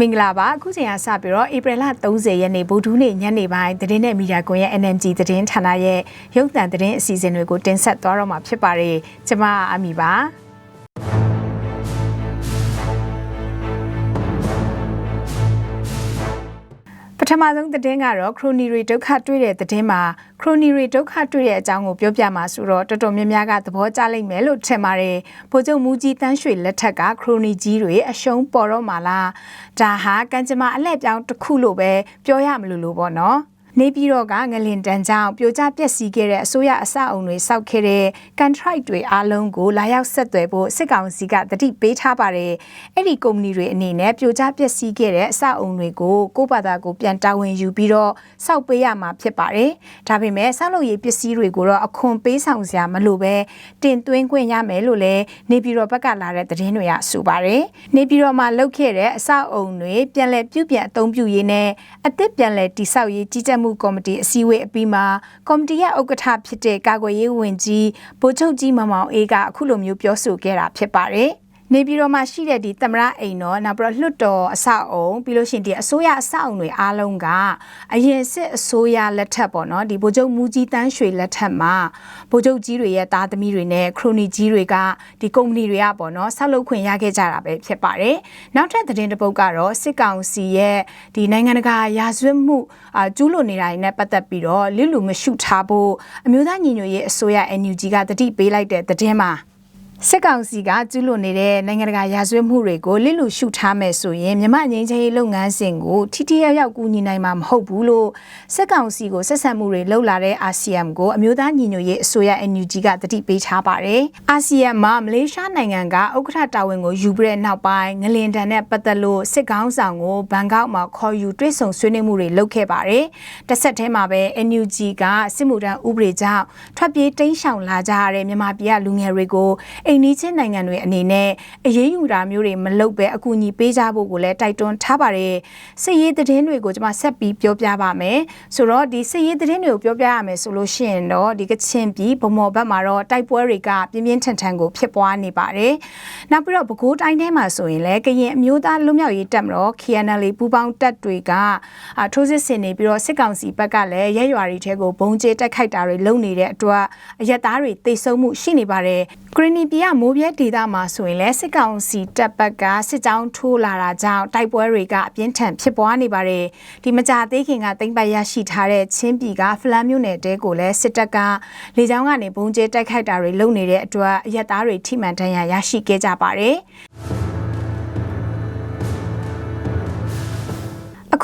မင်္ဂလာပါအခုချိန်ကစပြီးတော့ဧပြီလ30ရက်နေ့ဗုဒ္ဓနေ့ညနေပိုင်းသတင်းနဲ့မီဒီယာကွန်ရဲ့ NMG သတင်းဌာနရဲ့ရုပ်သံသတင်းအစီအစဉ်တွေကိုတင်ဆက်သွားတော့မှာဖြစ်ပါတယ်ကျွန်မအမီပါ ထမဆုံးသတင်းကတော့ခရိုနီရီဒုက္ခတွေ့တဲ့သတင်းမှာခရိုနီရီဒုက္ခတွေ့တဲ့အကြောင်းကိုပြောပြမှာဆိုတော့တော်တော်များများကသဘောကျလိမ့်မယ်လို့ထင်ပါတယ်။ဗိုလ်ချုပ်မူကြီးတန်းရွှေလက်ထက်ကခရိုနီကြီးတွေအရှုံးပေါ်တော့မှာလား။ဒါဟာကံကြမ္မာအလှည့်ပြောင်းတစ်ခုလို့ပဲပြောရမလို့လို့ပေါ့နော်။ နေပြည်တော်ကငလင်တန်းကြောင့်ပြိုကျပျက်စီးခဲ့တဲ့အစိုးရအဆောက်အုံတွေစောက်ခဲ့တဲ့ contract တွေအားလုံးကိုလာရောက်ဆက်သွယ်ဖို့စစ်ကောင်စီကတတိပေးထားပါတယ်။အဲ့ဒီကုမ္ပဏီတွေအနေနဲ့ပြိုကျပျက်စီးခဲ့တဲ့အဆောက်အုံတွေကိုကိုယ့်ဘာသာကိုပြန်တာဝန်ယူပြီးတော့စောက်ပေးရမှာဖြစ်ပါတယ်။ဒါပေမဲ့ဆောက်လုပ်ရေးပစ္စည်းတွေကိုတော့အခွန်ပေးဆောင်စရာမလိုပဲတင်သွင်းခွင့်ရမယ်လို့လည်းနေပြည်တော်ဘက်ကလာတဲ့သတင်းတွေကဆိုပါတယ်။နေပြည်တော်မှာလုပ်ခဲ့တဲ့အဆောက်အုံတွေပြန်လည်ပြုပြင်အသုံးပြုရေးနဲ့အသစ်ပြန်လည်တည်ဆောက်ရေးကြီးကြပ်မှုကော်မတီအစည်းအဝေးအပြီးမှာကော်မတီရဲ့ဥက္ကဋ္ဌဖြစ်တဲ့ကာကွယ်ရေးဝန်ကြီးဗိုလ်ချုပ်ကြီးမမောင်အေးကအခုလိုမျိုးပြောဆိုခဲ့တာဖြစ်ပါတယ်။ နေပြည်တော်မှာရှိတဲ့ဒီသမရအိမ်တော်နောက်ပြီးတော့လွှတ်တော်အဆောက်အုံပြီးလို့ရှိရင်ဒီအစိုးရအဆောက်အုံတွေအားလုံးကအရင်စစ်အစိုးရလက်ထက်ပေါ့နော်ဒီဗိုလ်ချုပ်မူကြီးတန်းရွှေလက်ထက်မှာဗိုလ်ချုပ်ကြီးတွေရဲ့သားသမီးတွေနဲ့ခရိုနီကြီးတွေကဒီကုမ္ပဏီတွေကပေါ့နော်ဆောက်လုပ်ခွင့်ရခဲ့ကြတာပဲဖြစ်ပါတယ်နောက်ထပ်သတင်းတစ်ပုဒ်ကတော့စစ်ကောင်စီရဲ့ဒီနိုင်ငံတကာရာဇဝတ်မှုအာကျူးလွန်နေတာတွေနဲ့ပတ်သက်ပြီးတော့လိလူမရှုထားဖို့အမျိုးသားညီညွတ်ရေးအစိုးရ NUG ကတတိပေးလိုက်တဲ့သတင်းမှာ စစ်ကောင်စီကကျူးလွန်နေတဲ့နိုင်ငံတကာရာဇဝတ်မှုတွေကိုလစ်လူရှုထားမယ်ဆိုရင်မြမငင်းချရေးလုပ်ငန်းစဉ်ကိုထိထိရောက်ရောက်ကူညီနိုင်မှာမဟုတ်ဘူးလို့စစ်ကောင်စီကိုဆက်ဆံမှုတွေလှုပ်လာတဲ့အာဆီယံကိုအမျိုးသားညီညွတ်ရေးအစိုးရ NUG ကတတိပေးထားပါတယ်။အာဆီယံမှာမလေးရှားနိုင်ငံကဥက္ကဋ္ဌတာဝန်ကိုယူပြီးတဲ့နောက်ပိုင်းငလင်တန်နဲ့ပတ်သက်လို့စစ်ကောင်ဆောင်ကိုဘန်ကောက်မှာခေါ်ယူတွေ့ဆုံဆွေးနွေးမှုတွေလုပ်ခဲ့ပါတယ်။တစ်ဆက်တည်းမှာပဲ NUG ကစစ်မှုထမ်းဥပဒေကြောင့်ထွက်ပြေးတိမ်းရှောင်လာကြရတဲ့မြန်မာပြည်ကလူငယ်တွေကိုအိမ်နီးချင်းနိုင်ငံတွေအနေနဲ့အရေးယူတာမျိုးတွေမလုပ်ဘဲအကူအညီပေးကြဖို့ကိုလည်းတိုက်တွန်းထားပါတယ်စစ်ရေးသတင်းတွေကိုကျွန်မဆက်ပြီးပြောပြပါမယ်ဆိုတော့ဒီစစ်ရေးသတင်းတွေကိုပြောပြရမယ်ဆိုလို့ရှိရင်တော့ဒီကချင်ပြည်ဗမော်ဘက်မှာတော့တိုက်ပွဲတွေကပြင်းပြင်းထန်ထန်ကိုဖြစ်ပွားနေပါတယ်နောက်ပြီးတော့ပဲခူးတိုင်းထဲမှာဆိုရင်လည်းကရင်အမျိုးသားလွတ်မြောက်ရေးတပ်မတော် KNL ပူးပေါင်းတပ်တွေကထိုးစစ်ဆင်နေပြီးတော့စစ်ကောင်စီဘက်ကလည်းရဲရွာတွေထဲကိုဘုံကျဲတိုက်ခိုက်တာတွေလုပ်နေတဲ့အတွက်အရက်သားတွေတိတ်ဆုံမှုရှိနေပါတယ် ဂရနီပြည်ကမိုးပြဲဒေသမှာဆိုရင်လည်းစစ်ကောင်စီတပ်ဘက်ကစစ်ကြောင်းထိုးလာတာကြောင့်တိုက်ပွဲတွေကအပြင်းထန်ဖြစ်ပွားနေပါတယ်ဒီမကြသေးခင်ကတိမ့်ပတ်ရရှိထားတဲ့ချင်းပြည်ကဖလန်မြို့နယ်တဲကိုလည်းစစ်တပ်ကလေကြောင်းကနေဘုံကျဲတိုက်ခိုက်တာတွေလုပ်နေတဲ့အတွက်ရက်သားတွေထိမှန်ဒဏ်ရာရရှိခဲ့ကြပါတယ်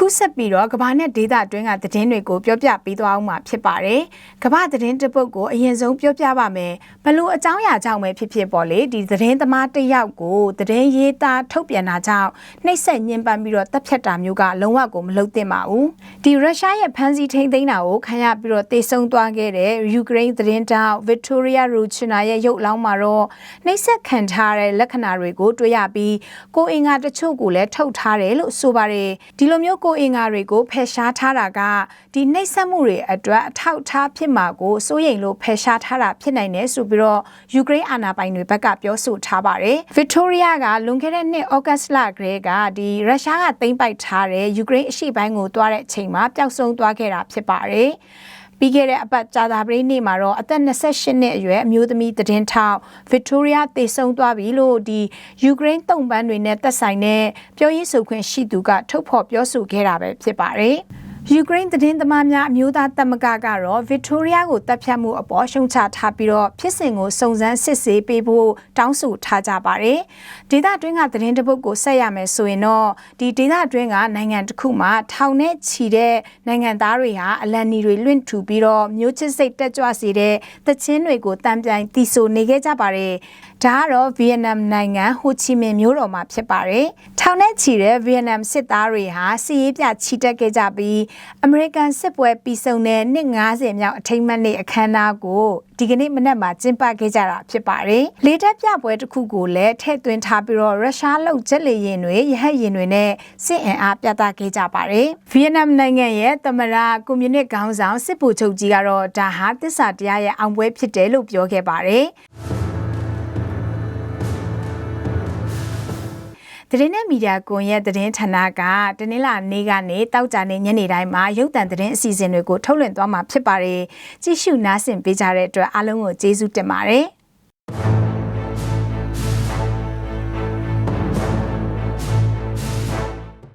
အခုဆက်ပြီးတော့ကဘာနဲ့ဒေတာအတွင်းကသတင်းတွေကိုပြောပြပေးသွားအောင်မှာဖြစ်ပါတယ်။ကဘာသတင်းတစ်ပုဒ်ကိုအရင်ဆုံးပြောပြပါမယ်။ဘလို့အကြောင်းအရာကြောင့်ပဲဖြစ်ဖြစ်ပေါ့လေဒီသတင်းသမားတစ်ယောက်ကိုသတင်းရေးသားထုတ်ပြန်တာကြောင့်နှိပ်စက်ညှဉ်းပန်းပြီးတော့တပ်ဖြတ်တာမျိုးကလုံးဝကိုမလုပ်သင့်ပါဘူး။ဒီရုရှားရဲ့ဖမ်းဆီးထိန်းသိမ်းတာကိုခံရပြီးတော့တေဆုံးသွားခဲ့တဲ့ယူကရိန်းသတင်းတောက် Victoria Ruchina ရဲ့ရုပ်အလောင်းမှာတော့နှိပ်စက်ခံထားတဲ့လက္ခဏာတွေကိုတွေ့ရပြီးကိုအင်္ဂါတချို့ကိုလည်းထုတ်ထားတယ်လို့ဆိုပါတယ်။ဒီလိုမျိုးကိုအင်္ဂါတွေကိုဖယ်ရှားထားတာကဒီနှိပ်စက်မှုတွေအတွက်အထောက်ထားဖြစ်မှာကိုစိုးရိမ်လို့ဖယ်ရှားထားတာဖြစ်နိုင်တယ်ဆိုပြီးတော့ယူကရိန်းအာဏာပိုင်တွေဘက်ကပြောဆိုထားပါတယ်။ Victoria ကလွန်ခဲ့တဲ့နှစ်ဩဂတ်စ်လကတည်းကဒီရုရှားကသိမ်းပိုက်ထားတဲ့ယူကရိန်းအရှေ့ပိုင်းကိုသွားတဲ့အချိန်မှာပျောက်ဆုံးသွားခဲ့တာဖြစ်ပါတယ်။ ပြီးခဲ့တဲ့အပတ်ကြာသပတေးနေ့မှာတော့အသက်28နှစ်အရွယ်အမျိုးသမီးသတင်းထောက်ဗစ်တိုးရီးယားသေဆုံးသွားပြီလို့ဒီယူကရိန်းတုံ့ပန်းတွေနဲ့သက်ဆိုင်တဲ့ပြောရေးဆိုခွင့်ရှိသူကထုတ်ဖော်ပြောဆိုခဲ့တာပဲဖြစ်ပါတယ်။ ယူကရိန်းသတင်းသမားများအမျိုးသားသမဂ္ဂကတော့ဗစ်တိုးရီးယားကိုတပ်ဖြတ်မှုအပေါ်ရှုံချထားပြီးတော့ဖြစ်စဉ်ကိုစုံစမ်းစစ်ဆေးပေးဖို့တောင်းဆိုထားကြပါတယ်။ဒေသတွင်းကသတင်းတပုတ်ကိုဆက်ရမယ်ဆိုရင်တော့ဒီဒေသတွင်းကနိုင်ငံတစ်ခုမှာထောင်နဲ့ချီတဲ့နိုင်ငံသားတွေဟာအလန်နီတွေလွင့်ထူပြီးတော့မျိုးချစ်စိတ်တက်ကြွစေတဲ့သချင်းတွေကိုတံပြိုင်တီဆိုနေခဲ့ကြပါတယ်။ ဒါကတော့ဗီယက်နမ်နိုင်ငံဟိုချီမင်မြို့တော်မှာဖြစ်ပါတယ်။ထောင်နဲ့ချီတဲ့ဗီယက်နမ်စစ်သားတွေဟာစီးရေးပြချီတက်ခဲ့ကြပြီးအမေရိကန်စစ်ပွဲပြီးဆုံးတဲ့နှစ်90မြောက်အထိမ်းအမှတ်နေ့အခမ်းအနားကိုဒီကနေ့မနက်မှာကျင်းပခဲ့ကြတာဖြစ်ပါတယ်။လေတပ်ပြပွဲတစ်ခုကိုလည်းထည့်သွင်းထားပြီးတော့ရုရှားလုံဂျက်လေယာဉ်တွေရဟတ်ယာဉ်တွေနဲ့စစ်အင်အားပြသခဲ့ကြပါတယ်။ဗီယက်နမ်နိုင်ငံရဲ့သမရကွန်မြူနစ်ခေါင်းဆောင်စစ်ဗိုလ်ချုပ်ကြီးကတော့ဒါဟာတစ္ဆာတရားရဲ့အောင်ပွဲဖြစ်တယ်လို့ပြောခဲ့ပါတယ်။ သတင်းနဲ့မီဒီယာကွန်ရက်သတင်းဌာနကတနင်္လာနေ့ကနေတောက်ကြနေညနေတိုင်းမှာရုပ်သံသတင်းအစီအစဉ်တွေကိုထုတ်လွှင့်သွားမှာဖြစ်ပါတယ်ကြည့်ရှုနားဆင်ပေးကြတဲ့အတွက်အားလုံးကိုကျေးဇူးတင်ပါတယ်